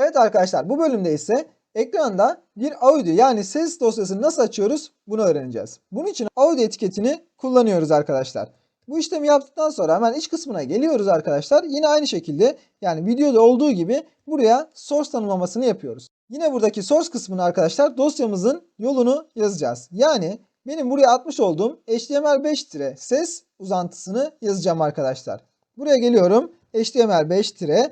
Evet arkadaşlar bu bölümde ise ekranda bir audio yani ses dosyasını nasıl açıyoruz bunu öğreneceğiz. Bunun için audio etiketini kullanıyoruz arkadaşlar. Bu işlemi yaptıktan sonra hemen iç kısmına geliyoruz arkadaşlar. Yine aynı şekilde yani videoda olduğu gibi buraya source tanımlamasını yapıyoruz. Yine buradaki source kısmını arkadaşlar dosyamızın yolunu yazacağız. Yani benim buraya atmış olduğum HTML5 ses uzantısını yazacağım arkadaşlar. Buraya geliyorum. HTML5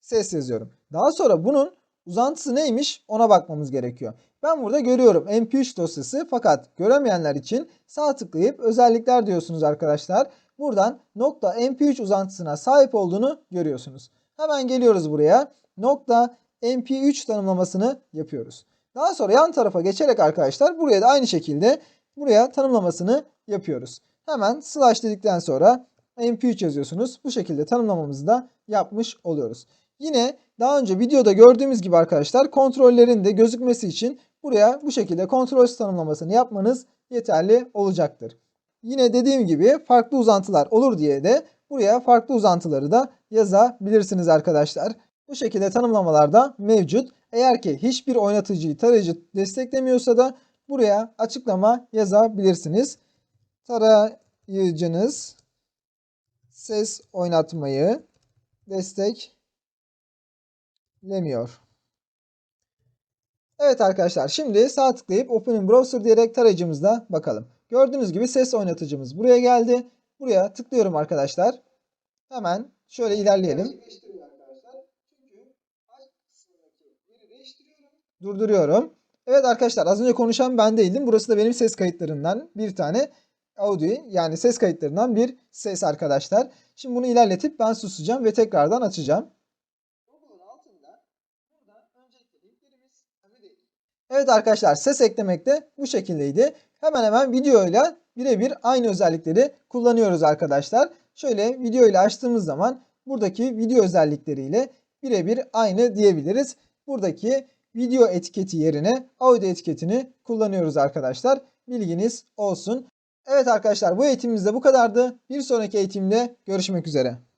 ses yazıyorum. Daha sonra bunun uzantısı neymiş ona bakmamız gerekiyor. Ben burada görüyorum mp3 dosyası fakat göremeyenler için sağ tıklayıp özellikler diyorsunuz arkadaşlar. Buradan nokta mp3 uzantısına sahip olduğunu görüyorsunuz. Hemen geliyoruz buraya. Nokta mp3 tanımlamasını yapıyoruz. Daha sonra yan tarafa geçerek arkadaşlar buraya da aynı şekilde buraya tanımlamasını yapıyoruz. Hemen slash dedikten sonra mp3 yazıyorsunuz. Bu şekilde tanımlamamızı da yapmış oluyoruz. Yine daha önce videoda gördüğümüz gibi arkadaşlar kontrollerin de gözükmesi için buraya bu şekilde kontrol tanımlamasını yapmanız yeterli olacaktır. Yine dediğim gibi farklı uzantılar olur diye de buraya farklı uzantıları da yazabilirsiniz arkadaşlar. Bu şekilde tanımlamalar da mevcut. Eğer ki hiçbir oynatıcıyı tarayıcı desteklemiyorsa da buraya açıklama yazabilirsiniz. Tarayıcınız ses oynatmayı desteklemiyor. Evet arkadaşlar şimdi sağ tıklayıp Open in Browser diyerek tarayıcımızda bakalım. Gördüğünüz gibi ses oynatıcımız buraya geldi. Buraya tıklıyorum arkadaşlar. Hemen şöyle ilerleyelim. Durduruyorum. Evet arkadaşlar az önce konuşan ben değildim. Burası da benim ses kayıtlarından bir tane audio yani ses kayıtlarından bir ses arkadaşlar. Şimdi bunu ilerletip ben susacağım ve tekrardan açacağım. Evet arkadaşlar ses eklemek de bu şekildeydi. Hemen hemen videoyla birebir aynı özellikleri kullanıyoruz arkadaşlar. Şöyle videoyla açtığımız zaman buradaki video özellikleriyle birebir aynı diyebiliriz. Buradaki video etiketi yerine audio etiketini kullanıyoruz arkadaşlar. Bilginiz olsun. Evet arkadaşlar bu eğitimimiz de bu kadardı. Bir sonraki eğitimde görüşmek üzere.